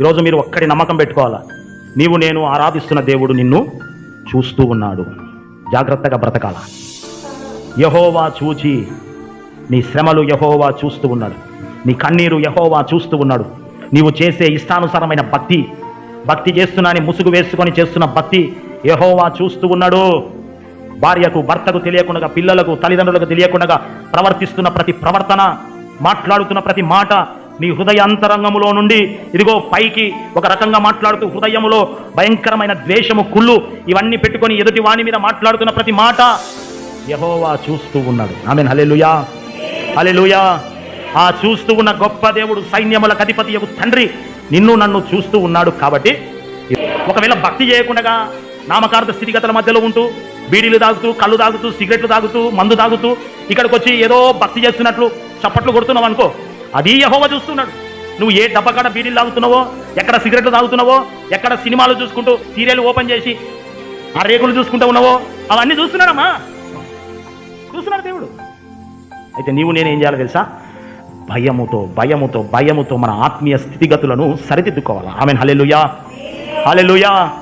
ఈరోజు మీరు ఒక్కడి నమ్మకం పెట్టుకోవాలా? నీవు నేను ఆరాధిస్తున్న దేవుడు నిన్ను చూస్తూ ఉన్నాడు. జాగ్రత్తగా బ్రతకాల. యహోవా చూచి నీ శ్రమలు యహోవా చూస్తూ ఉన్నాడు. నీ కన్నీరు యహోవా చూస్తూ ఉన్నాడు. నీవు చేసే ఇష్టానుసారమైన భక్తి భక్తి చేస్తున్నాని ముసుగు వేసుకొని చేస్తున్న భక్తి యహోవా చూస్తూ ఉన్నాడు. భార్యకు భర్తకు తెలియకుండా పిల్లలకు తల్లిదండ్రులకు తెలియకుండా ప్రవర్తిస్తున్న ప్రతి ప్రవర్తన మాట్లాడుతున్న ప్రతి మాట నీ హృదయాంతరంగములో నుండి ఇదిగో పైకి ఒక రకంగా మాట్లాడుతూ హృదయములో భయంకరమైన ద్వేషము కుళ్ళు ఇవన్నీ పెట్టుకొని ఎదుటి వాణి మీద మాట్లాడుతున్న ప్రతి మాట యహోవా చూస్తూ ఉన్నాడు. ఆమె హలెలుయా హలెలుయా ఆ చూస్తూ ఉన్న గొప్ప దేవుడు సైన్యముల అధిపతి యొక్క తండ్రి నిన్ను నన్ను చూస్తూ ఉన్నాడు కాబట్టి ఒకవేళ భక్తి చేయకుండా నామకార్థ స్థితిగతుల మధ్యలో ఉంటూ బీడీలు తాగుతూ కళ్ళు తాగుతూ సిగరెట్లు తాగుతూ మందు తాగుతూ ఇక్కడికి వచ్చి ఏదో భక్తి చేస్తున్నట్లు చప్పట్లు కొడుతున్నాం అనుకో అది యహోవ చూస్తున్నాడు. నువ్వు ఏ డబ్బకాడ బీడీలు తాగుతున్నావో ఎక్కడ సిగరెట్లు తాగుతున్నావో ఎక్కడ సినిమాలు చూసుకుంటూ సీరియల్ ఓపెన్ చేసి ఆ రేకులు చూసుకుంటూ ఉన్నావో అవన్నీ చూస్తున్నాడమ్మా. చూస్తున్నాడు దేవుడు. అయితే నీవు నేనేం చేయాలో తెలుసా? భయముతో భయముతో భయముతో మన ఆత్మీయ స్థితిగతులను సరిదిద్దుకోవాలి. ఆమె హలెలుయా హలెలుయా